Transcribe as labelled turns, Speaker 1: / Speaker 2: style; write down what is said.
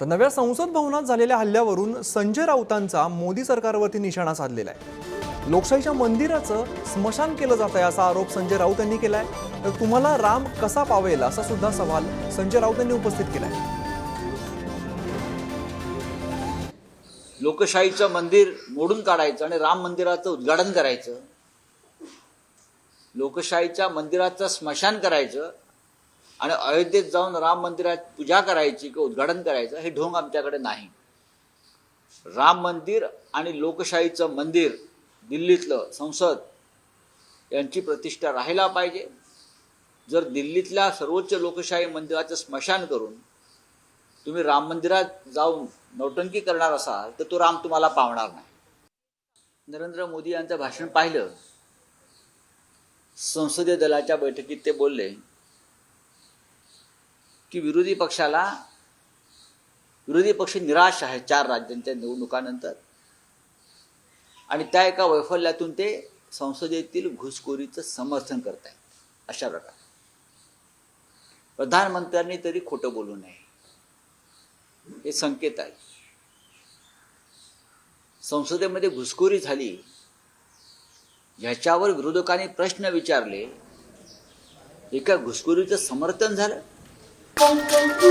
Speaker 1: तर नव्या संसद भवनात झालेल्या हल्ल्यावरून संजय राऊतांचा मोदी सरकारवरती निशाणा साधलेला आहे. लोकशाहीच्या मंदिराचं स्मशान केलं जात आहे असा आरोप संजय राऊत यांनी केलाय. तर तुम्हाला राम कसा पावेल असा सुद्धा सवाल संजय राऊत यांनी उपस्थित केलाय.
Speaker 2: लोकशाहीचं मंदिर मोडून काढायचं आणि राम मंदिराचं उद्घाटन करायचं. लोकशाहीच्या मंदिराचं स्मशान करायचं. आणि अयोध्येत जाऊन राम मंदिरात पूजा करायची किंवा उद्घाटन करायचं हे ढोंग आमच्याकडे नाही. राम मंदिर आणि लोकशाहीचं मंदिर दिल्लीतलं संसद यांची प्रतिष्ठा राहायला पाहिजे. जर दिल्लीतल्या सर्वोच्च लोकशाही मंदिराचं स्मशान करून तुम्ही राम मंदिरात जाऊन नौटंकी करणार असाल तर तो राम तुम्हाला पावणार नाही. नरेंद्र मोदी यांचं भाषण पाहिलं. संसदीय दलाच्या बैठकीत ते बोलले की विरोधी पक्षाला विरोधी पक्ष निराश आहे चार राज्यांच्या निवडणुकानंतर. आणि त्या एका वैफल्यातून ते संसदेतील घुसखोरीचं समर्थन करत आहेत अशा प्रकारे. प्रधानमंत्र्यांनी तरी खोटं बोलू नये. हे संकेत आहे. संसदेमध्ये घुसखोरी झाली ह्याच्यावर विरोधकांनी प्रश्न विचारले एका घुसखोरीचं समर्थन झालं. Boom, boom, boom.